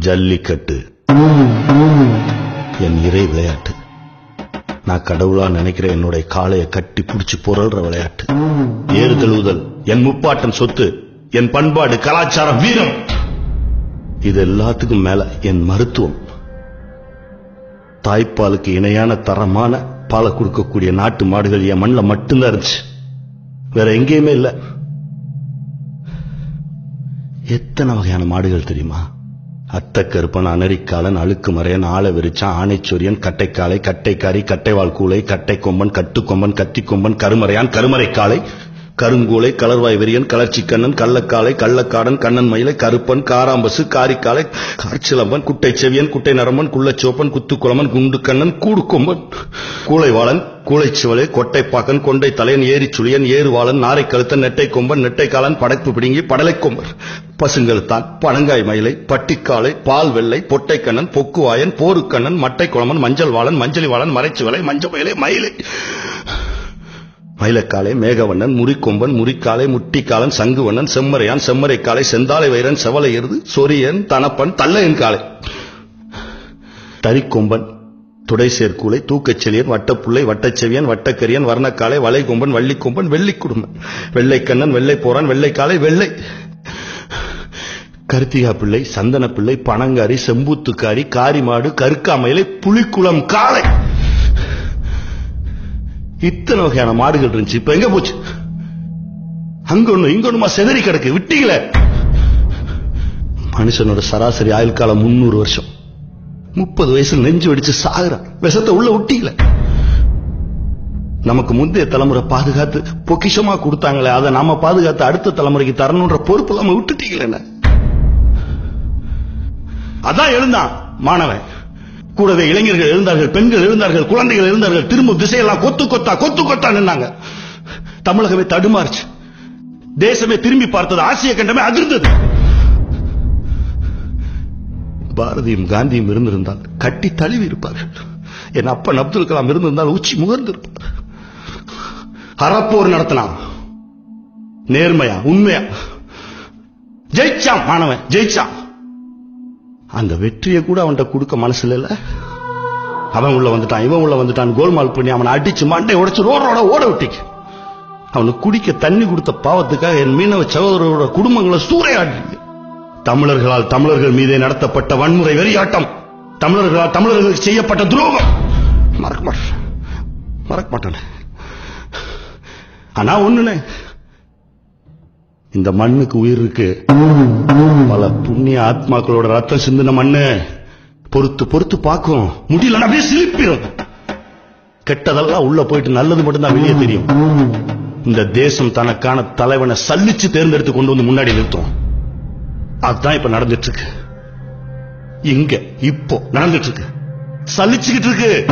ஜல்லிக்கட்டு. என் இறை விளையாட்டு. நான் கடவுளா நினைக்கிற என்னுடைய காளைய கட்டி பிடிச்சி புரள்ற விளையாட்டு. ஏறு தழுவுதல் என் முப்பாட்டன் சொத்து என் பண்பாடு கலாச்சாரம் வீரம். இது எல்லாத்துக்கும் மேல என் மருத்துவம். தாய்ப்பாலுக்கு இணையான தரமான பாலை கொடுக்கக்கூடிய நாட்டு மாடுகள் என் மண்ணில் மட்டும்தான் இருந்துச்சு. வேற எங்கேயுமே இல்லை. எத்தனை வகையான மாடுகள் தெரியுமா? அத்தக்கருப்பன் அனரிக்காலன் அழுக்கு மறையன் ஆள விரிச்சான் ஆனைச்சொரியன் கட்டைக்காலை கட்டைக்காரி கட்டைவால் கூளை கட்டை கொம்பன் கட்டுக்கொம்பன் கத்திக்கொம்பன் கருமறையான் கருமறைக்காலை கருங்கூளை கலர்வாய் விரியன் கலர்ச்சிக்கண்ணன் கள்ளக்காலை கள்ளக்காடன் கண்ணன் மயிலை கருப்பன் காராம்பசு காரிக்காலை கார்ச்சிலம்பன் குட்டை செவியன் குட்டை நரம்பன் குள்ளச்சோப்பன் குத்துக்குளமன் குண்டுக்கண்ணன் கூடுக்கொம்பன் கூளைவாளன் கூளைச்சுவலை கொட்டைப்பாக்கன் கொண்டை தலையன் ஏரி சுழியன் ஏறுவாளன் நாரை கழுத்தன் நெட்டை கொம்பன் நெட்டை காலன் படைப்பு பிடுங்கி படலை கொம்பன் பசுங்கழுத்தான் பனங்காய் மயிலை பட்டிக்காலை பால் வெள்ளை பொட்டைக்கண்ணன் பொக்குவாயன் போருக்கண்ணன் மட்டை குளமன் மஞ்சள் வாழன் மஞ்சளி வாழன் மறைச்சுவலை மஞ்சள் மயிலை மயிலை. மயிலக்காலை மேகவண்ணன் முறிக்கொம்பன் முறிக்காலை முட்டிக்காலன் சங்குவண்ணன் செம்மறையான் செம்மறைக்காலை செந்தாலை வைரன் செவலை எருது சொரியன் தனப்பன் தல்லையன் காலை. தரிக்கொம்பன் துடை சேர்க்கூலை தூக்கச்செலியன் வட்டப்புள்ளை வட்டச்செவியன் வட்டக்கரியன் வர்ணக்காலை வளைகொம்பன் வள்ளிக்கொம்பன் வெள்ளிக்குடும்பன். வெள்ளைக்கண்ணன் வெள்ளை போறான் வெள்ளைக்காலை வெள்ளை. கருத்திகா பிள்ளை சந்தன பிள்ளை பனங்காரி செம்பூத்துக்காரி காரிமாடு கருக்காமயிலை புலிக்குளம் காளை இத்தனை வகையான மாடுகள் இருந்துச்சு. இப்ப எங்க போச்சு? அங்க ஒண்ணு இங்க ஒண்ணுமா செதறி கிடக்கு. விட்டீங்களே? மனுஷனோட சராசரி ஆயுள் காலம் முன்னூறு வருஷம். முப்பது வயசுல நெஞ்சு வெடிச்சு சாகுறான் விஷத்தை உள்ள விட்டீங்களே நமக்கு முந்தைய தலைமுறை பாதுகாத்து பொக்கிஷமா கொடுத்தாங்களே அதை நாம பாதுகாத்து அடுத்த தலைமுறைக்கு தரணுன்ற பொறுப்பு நம்ம விட்டுட்டீங்களே என்ன? அதான் எழுந்தான் மாணவன். கூடவே இளைஞர்கள் எழுந்தார்கள் பெண்கள் எழுந்தார்கள் குழந்தைகள் எழுந்தார்கள் திரும்ப திசையெல்லாம் கொத்து கொத்தா கொத்து கொத்தா நின்னாங்க. தமிழகமே தடுமாறுச்சு. தேசமே திரும்பி பார்த்தது ஆசிய கண்டமே அதிர்ந்தது. பாரதியும் காந்தியும் இருந்திருந்தால் கட்டி தழுவி இருப்பார்கள். என் அப்பன் அப்துல் கலாம் இருந்திருந்தால் உச்சி முகர்ந்திருப்பார். அறப்போர் நடத்தினான். நேர்மையா உண்மையா? ஜெயிச்சான் மாணவன் ஜெயிச்சான். அந்த வெற்றியை கூட அவன்கிட்ட கொடுக்க மனசுல இல்ல. அவன் உள்ள வந்துட்டான் இவன் உள்ள வந்துட்டான் கோல்மால் பண்ணி அவனை அடிச்சு மண்டை உடைச்சு ரோடோட ஓட விட்டிக்க அவனுக்கு குடிக்க தண்ணி கொடுத்த பாவத்துக்காக என் மீனவ சகோதரரோட குடும்பங்களை சூறையாடி தமிழர்களால் தமிழர்கள் மீதே நடத்தப்பட்ட வன்முறை வெறியாட்டம். தமிழர்களால் தமிழர்களுக்கு செய்யப்பட்ட துரோகம். மறக்க மாட்டேன். மறக்க மாட்டேன். ஆனா ஒண்ணுனே இந்த மண்ணுக்கு உயிர் இருக்கு. பல புண்ணிய ஆத்மாக்களோட ரத்தம் சிந்தின மண்ணு. பொறுத்து பொறுத்து பார்க்கும். முடியல அப்படியே சிலிப்பிடும் கெட்டதெல்லாம் உள்ள போயிட்டு நல்லது மட்டும்தான் வெளியே தெரியும். இந்த தேசம் தனக்கான தலைவனை சல்லிச்சு தேர்ந்தெடுத்து கொண்டு வந்து முன்னாடி நிறுத்தும். அதுதான் இப்ப நடந்துட்டு இருக்கு இங்க இப்போ நடந்துட்டு இருக்கு சலிச்சுக்கிட்டு இருக்கு.